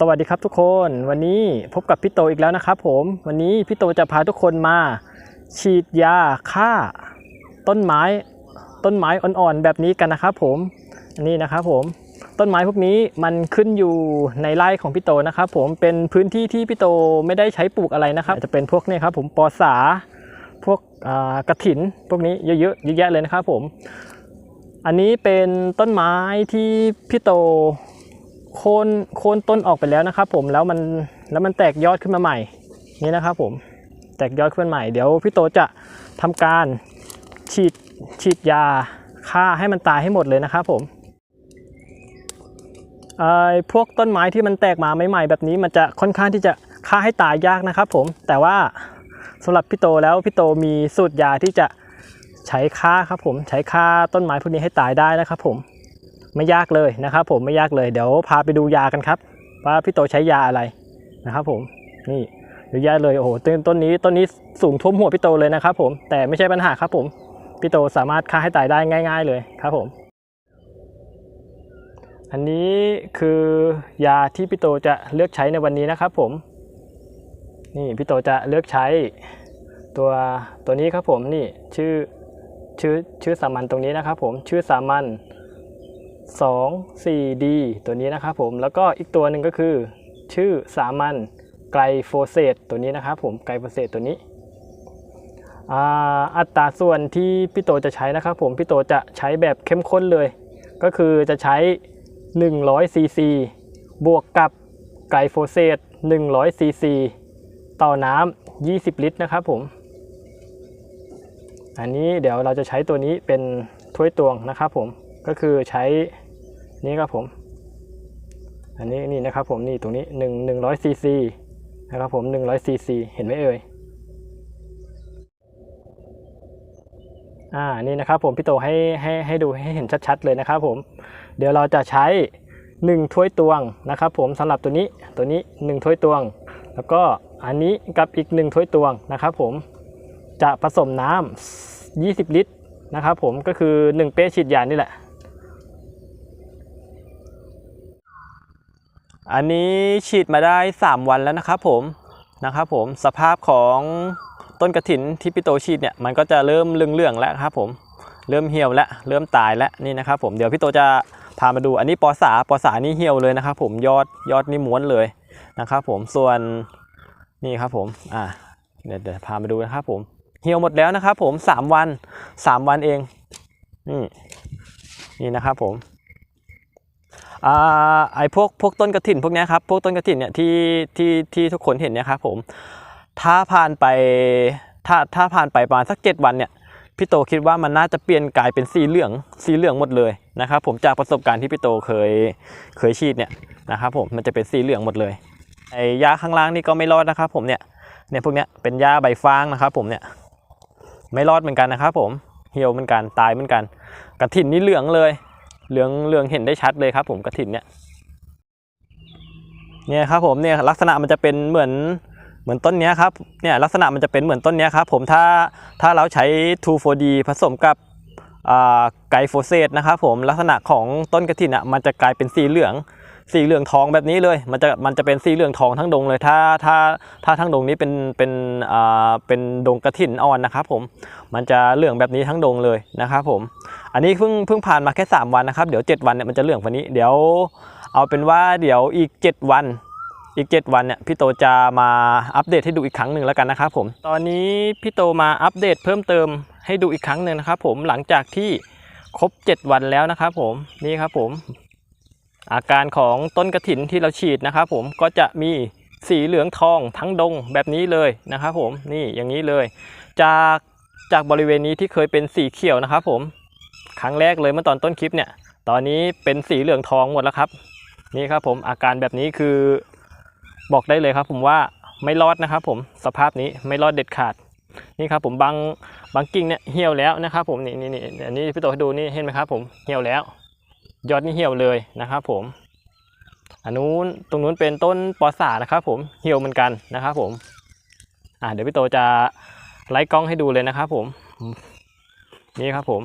สวัสดีครับทุกคนวันนี้พบกับพี่โตอีกแล้วนะครับผมวันนี้พี่โตจะพาทุกคนมา ฉีดยาฆ่า ต้นไม้ต้นไม้อ่อนๆแบบนี้กันนะครับผมนนี้นะครับผมต้นไม้พวกนี้มันขึ้นอยู่ในไร่ของพี่โตนะครับผมเป็นพื้นที่ที่พี่โตไม่ได้ใช้ปลูกอะไรนะครับ จะเป็นพวกนี้ครับผมปอสาพวกกระถินพวกนี้เยอะๆเยอะแยะเลยนะครับผม อันนี้เป็นต้นไม้ที่พี่โต โค่นโคนต้นออกไปแล้วนะครับผมแล้วมันแล้วมันแตกยอดขึ้นมาใหม่นี่นะครับผมแตกยอดขึ้นมาใหม่เดี๋ยวพี่โตจะทำการฉีดฉีดยาฆ่าให้มันตายให้หมดเลยนะครับผมไอพวกต้นไม้ที่มันแตกมาใหม่ๆแบบนี้มันจะค่อนข้างที่จะฆ่าให้ตายยากนะครับผมแต่ว่าสำหรับพี่โตแล้วพี่โตมีสูตรยาที่จะใช้ฆ่าครับผมใช้ฆ่าต้นไม้พวกนี้ให้ตายได้นะครับผม ไม่ยากเลยนะครับ ผมไม่ยากเลยเดี๋ยวพาไปดูยากันครับว่าพี่โตใช้ยาอะไรนะครับ ผมนี่เยอะแยะเลยโอ้โหต้นต้นนี้ต้นนี้สูงท่วมหัวพี่โตเลยนะครับ ผมแต่ไม่ใช่ปัญหาครับ ผมพี่โตสามารถฆ่าให้ตายได้ง่าย ๆ เลยครับผม อันนี้คือยาที่พี่โตจะเลือกใช้ในวันนี้นะครับ ผมนี่พี่โตจะเลือกใช้ตัวตัวนี้ครับผมนี่ชื่อชื่อชื่อสามัญตรงนี้นะครับ ผมชื่อสามัญ 2 4 D ตัวนี้นะครับผมแล้วก็อีกตัวหนึ่งก็คือ ชื่อสามัญไกลโฟเซตตัวนี้นะครับผมไกลโฟเซตตัวนี้อ่าอัตราส่วนที่พี่โตจะใช้นะครับผมพี่โตจะใช้แบบเข้มข้นเลย ก็คือจะใช้ 100 ซีซี บวกกับไกลโฟเซต100 ซีซี ต่อน้ำ 20 ลิตรนะครับผม อันนี้เดี๋ยวเราจะใช้ตัวนี้เป็นถ้วยตวงนะครับผม ก็คือใช้นี่ครับผม อันนี้นี่นะครับผมนี่ตรงนี้1 100ซีซีนะครับผม100ซีซีเห็นไหมเอ่ยอ่านี่นะครับผมพี่โตให้ให้ให้ดูให้เห็นชัดๆเลยนะครับผม เดี๋ยวเราจะใช้ 1 ถ้วยตวงนะครับผมสำหรับตัวนี้ตัวนี้ 1 ถ้วยตวง แล้วก็อันนี้กับอีก 1 ถ้วยตวงนะครับผมจะผสมน้ำ20 ลิตรนะครับผมก็คือ 1 เป้ฉีดยานี่แหละ อันนี้ฉีดมาได้ 3 วันแล้วนะครับผมนะครับผมสภาพของต้นกระถินที่พี่โตฉีดเนี่ยมันก็จะเริ่มเหลืองๆแล้วครับผมเริ่มเหี่ยวแล้วเริ่มตายแล้วนี่นะครับผมเดี๋ยวพี่โตจะพามาดูอันนี้ปอสาปอสานี่เหี่ยวเลยนะครับผมยอดยอดนี่ม้วนเลยนะครับผมส่วนนี่ครับผมอ่าเดี๋ยวเดี๋ยวพามาดูนะครับผมเหี่ยวหมดแล้วนะครับผม3วัน 3 วันเองนี่นี่นะครับผม อ่าไอพวกพวกต้นกระถินพวกนี้ครับพวกต้นกระถินเนี่ยที่ที่ที่ทุกคนเห็นเนี่ยครับผมถ้าผ่านไปถ้าถ้าผ่านไปประมาณสัก 7 วันเนี่ยพี่โตคิดว่ามันน่าจะเปลี่ยนกลายเป็นสีเหลืองสีเหลืองหมดเลยนะครับผมจากประสบการณ์ที่พี่โตเคยเคยฉีดเนี่ยนะครับผมมันจะเป็นสีเหลืองหมดเลยไอ้ยาข้างล่างนี่ก็ไม่รอดนะครับผมเนี่ยเนี่ยพวกเนี้ยเป็นยาใบฟางนะครับผมเนี่ยไม่รอดเหมือนกันนะครับผมเหี่ยวเหมือนกันตายเหมือนกันกระถินนี่เหลืองเลย เหลืองเหลืองเห็นได้ชัดเลยครับ ผมกระถินเนี่ยเนี่ยครับผมเนี่ยลักษณะมันจะเป็นเหมือนเหมือนต้นนี้ครับเนี่ยลักษณะมันจะเป็นเหมือนต้นนี้ครับผมถ้าถ้าเราใช้ 2,4-D ผสมกับไกโฟเซตนะครับผมลักษณะของต้นกระถินอะมันจะกลายเป็นสีเหลือง สีเหลืองทองแบบนี้เลย มันจะมันจะเป็นสีเหลืองทองทั้งดงเลย ถ้าถ้าถ้าทั้งดงนี้เป็นเป็นอ่าเป็นดงกระถินอ่อนนะครับผมมันจะเหลืองแบบนี้ทั้งดงเลยนะครับผม อันนี้เพิ่งเพิ่งผ่านมาแค่ 3 วันนะครับ เดี๋ยว 7 วันเนี่ยมันจะเหลืองกว่านี้ เดี๋ยวเอาเป็นว่าเดี๋ยวอีก 7 วัน อีก 7 วันเนี่ยพี่โตจะมาอัปเดตให้ดูอีกครั้งหนึ่งแล้วกันนะครับผม ตอนนี้พี่โตมาอัปเดตเพิ่มเติมให้ดูอีกครั้งหนึ่งนะครับผมหลังจากที่ครบ 7 วันแล้วนะครับผมนี่ครับผม อาการของต้นกระถินที่เราฉีดนะครับผมก็จะมีสีเหลืองทองทั้งดงแบบนี้เลยนะครับผมนี่อย่างนี้เลย จากจากบริเวณนี้ที่เคยเป็นสีเขียวนะครับผม ครั้งแรกเลยเมื่อตอนต้นคลิปเนี่ย ตอนนี้เป็นสีเหลืองทองหมดแล้วครับ นี่ครับผมอาการแบบนี้คือบอกได้เลยครับผมว่าไม่รอดนะครับผมสภาพนี้ไม่รอดเด็ดขาดนี่ครับผมบางบางกิ่งเนี่ยเหี่ยวแล้วนะครับผมนี่นี่นี่อันนี้พี่โตให้ดูนี่เห็นไหมครับผมเหี่ยวแล้ว ยอดนี่เหี่ยวเลยนะครับผมอันนู้นตรงนู้นเป็นต้นปอสานะครับผมเหี่ยวเหมือนกันนะครับผมอ่าเดี๋ยวพี่โตจะไล่กล้องให้ดูเลยนะครับผมนี่ครับผม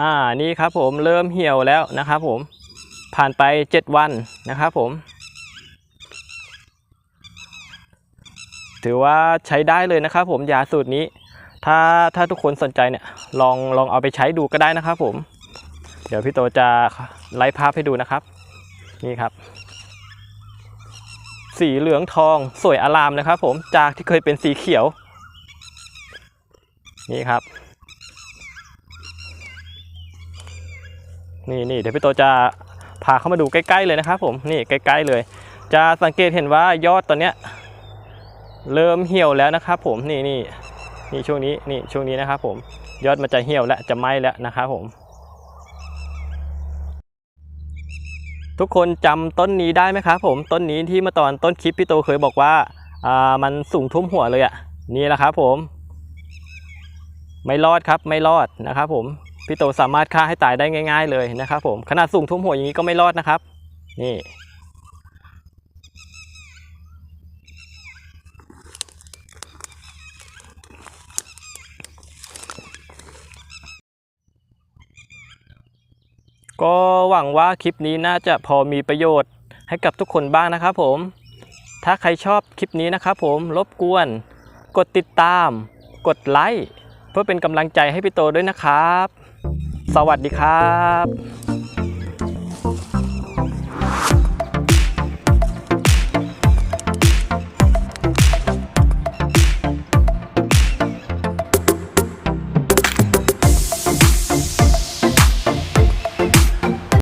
อ่านี่ครับผมเริ่มเหี่ยวแล้วนะครับผมผ่านไป 7 วันนะครับผม ถือว่าใช้ได้เลยนะครับผมยาสูตรนี้ ถ้าถ้าทุกคนสนใจเนี่ยลองลองเอาไปใช้ดูก็ได้นะครับผม เดี๋ยวพี่โตจะไล่ภาพให้ดูนะครับ นี่ครับ สีเหลืองทองสวยอลามนะครับผมจากที่เคยเป็นสีเขียว นี่ครับ นี่นี่เดี๋ยวพี่โตจะพาเข้ามาดูใกล้ๆเลยนะครับผมนี่ใกล้ๆเลย จะสังเกตเห็นว่ายอดตอนเนี้ยเริ่มเหี่ยวแล้วนะครับผมนี่นี่นี่ช่วงนี้นี่ช่วงนี้นะครับผมยอดมันจะเหี่ยวแล้วจะไหม้แล้วนะครับผม ทุกคนจำต้นนี้ได้ไหมครับผมต้นนี้ที่เมื่อตอนต้นคลิปพี่โตเคยบอกว่าอ่ามันสูงทุ่มหัวเลยอะ่ะนี่แหละครับผม ไม่รอดครับไม่รอดนะครับผม พี่โตสามารถฆ่าให้ตายได้ง่าย ๆ เลยนะครับผมขนาดสูงทุ่มหัวอย่างนี้ก็ไม่รอดนะครับ นี่ก็หวังว่าคลิปนี้น่าจะพอมีประโยชน์ให้กับทุกคนบ้างนะครับผม ถ้าใครชอบคลิปนี้นะครับผมรบกวน กดติดตาม กดไลค์เพื่อเป็นกำลังใจให้พี่โตด้วยนะครับ สวัสดีครับ